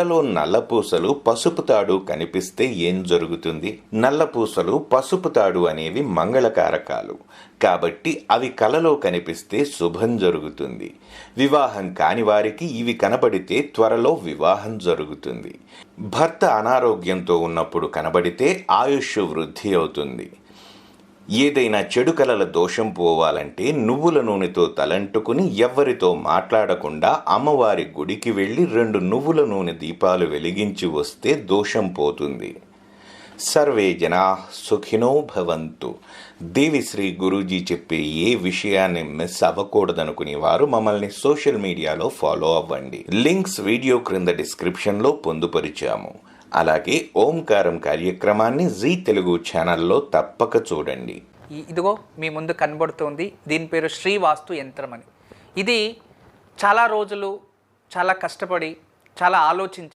కలలో నల్లపూసలు పసుపు తాడు కనిపిస్తే ఏం జరుగుతుంది? నల్లపూసలు పసుపు తాడు అనేవి మంగళకారకాలు. కాబట్టి అవి కలలో కనిపిస్తే శుభం జరుగుతుంది. వివాహం కాని వారికి ఇవి కనబడితే త్వరలో వివాహం జరుగుతుంది. భర్త అనారోగ్యంతో ఉన్నప్పుడు కనబడితే ఆయుష్ వృద్ధి అవుతుంది. ఏదైనా చెడు కలల దోషం పోవాలంటే నువ్వుల నూనెతో తలంటుకుని ఎవ్వరితో మాట్లాడకుండా అమ్మవారి గుడికి వెళ్ళి రెండు నువ్వుల నూనె దీపాలు వెలిగించి వస్తే దోషం పోతుంది. సర్వే జనా సుఖినో భవంతు. దేవి శ్రీ గురూజీ చెప్పే ఏ విషయాన్ని మిస్ అవ్వకూడదనుకునే వారు మమ్మల్ని సోషల్ మీడియాలో ఫాలో అవ్వండి. లింక్స్ వీడియో క్రింద డిస్క్రిప్షన్లో పొందుపరిచాము. అలాగే ఓంకారం కార్యక్రమాన్ని జీ తెలుగు ఛానల్లో తప్పక చూడండి. ఇదిగో మీ ముందు కనబడుతుంది. దీని పేరు శ్రీవాస్తు యంత్రం అని. ఇది చాలా రోజులు చాలా కష్టపడి చాలా ఆలోచించి